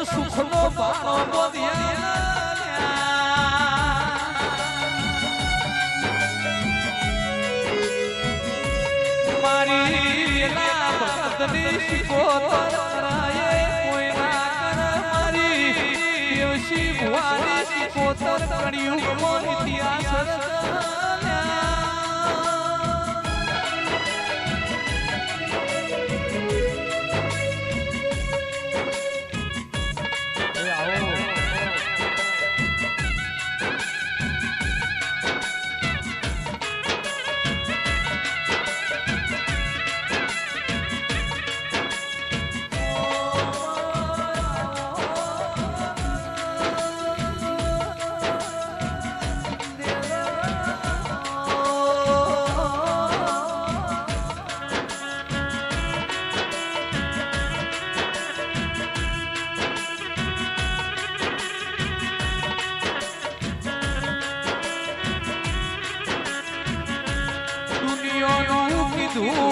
તન સુખનો બાણો બોધ્યા મારી વેલા ભક્તની કરાયે, કોઈ ના કર, મારી દેવશી ભુવાની શિકોતર કર્યું કો ઇતિહાસ tú.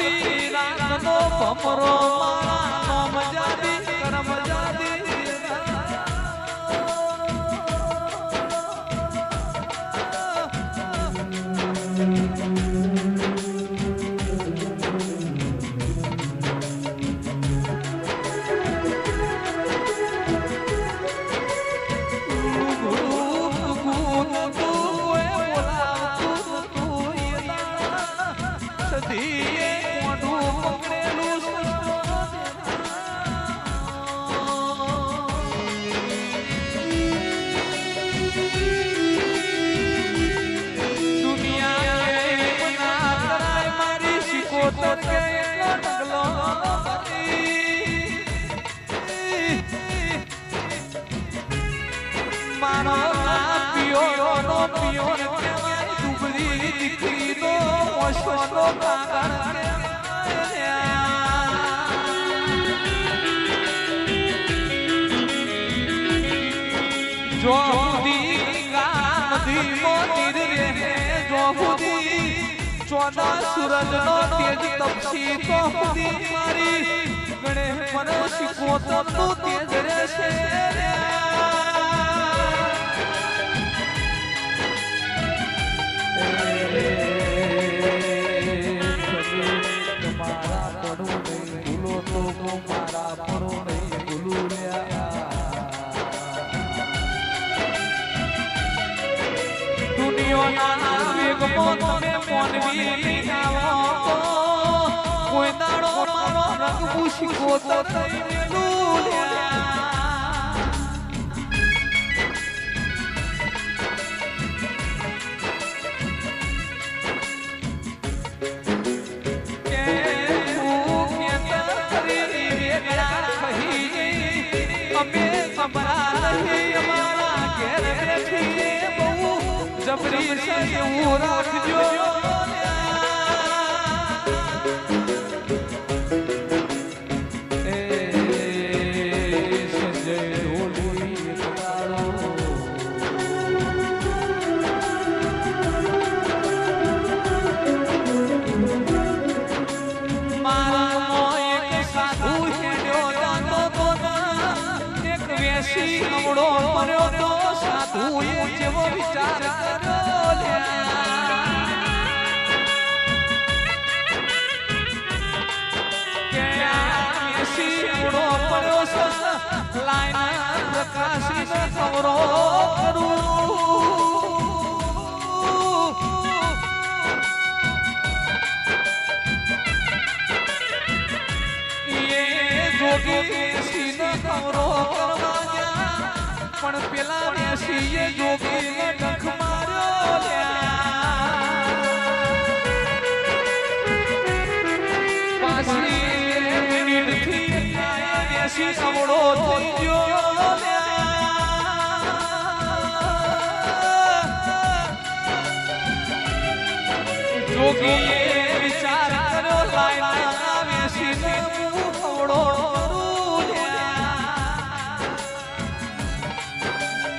રાતનો ભમરો મારા કરમ ઓશો કાગળ. જો સુધી ગામથી મોતીર રે, જો સુધી ચોદા સૂરજ નો તેજ તપસી, તો સુધી મારી ગણેશ મન શીખોતરનું તેજ રહેશે રે. વેગમાં તમે મોનવી નહીં આવો કોઈ દાડો મારો રંગ તો તું ગઈ. અમે અમારા બહુ જબરી છે એવું રાખજો. સાધુ ના. એક વેશી નવડો મર્યો તો સાધુએ જેવો વિચાર કર્યો લ્યા. કે નવડો પડ્યો છે, લાઈના કરું. ગોપીએ ગોપીને નખ માર્યો પાછી આવડો થઈ ગયો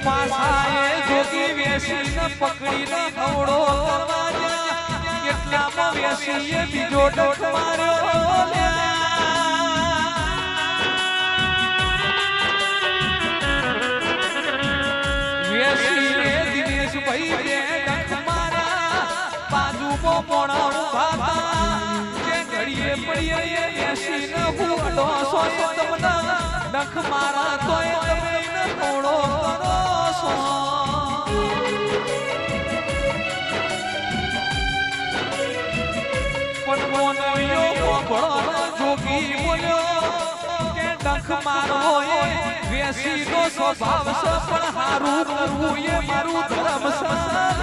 પાછાએ જોગી વેસીને પકડીને અવળો કરવા ગયા. એટલામાં વેસીએ બીજો ડોટ માર્યો. વેસીએ દિનેશભાઈ બે ડંખ માર્યા. બાજુમાં મોણા ઊભા હતા. જે ઘડીએ પડીએ વેસીને હું અડોસો એ તમને ડંખ મારા તોય તમે જોગી બોલ્યો કે ડંખ મારવો એ વેસીનો સ્વભાવ છે, પણ હારું કરવું એ મારું ધર્મ છે.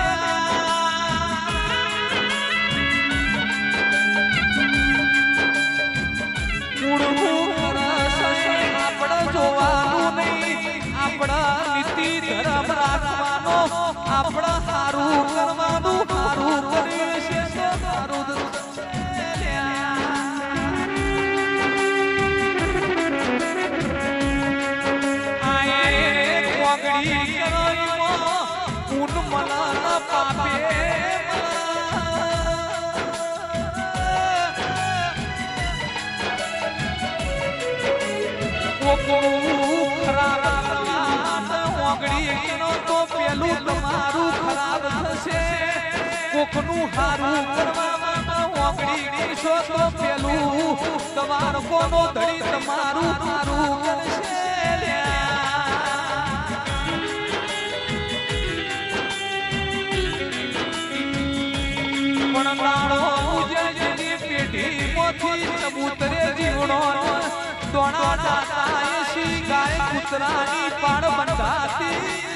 કોકનું હારું કરવા માટે ઓગળી કીશો તો પેલું. તમારો કોનો ધણી તમારું કરશે પણ નાણો ઉજળની ગાય કૂતરાની પાડ બંધાતી.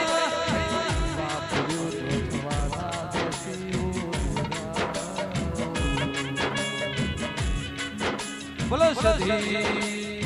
બોલો સધી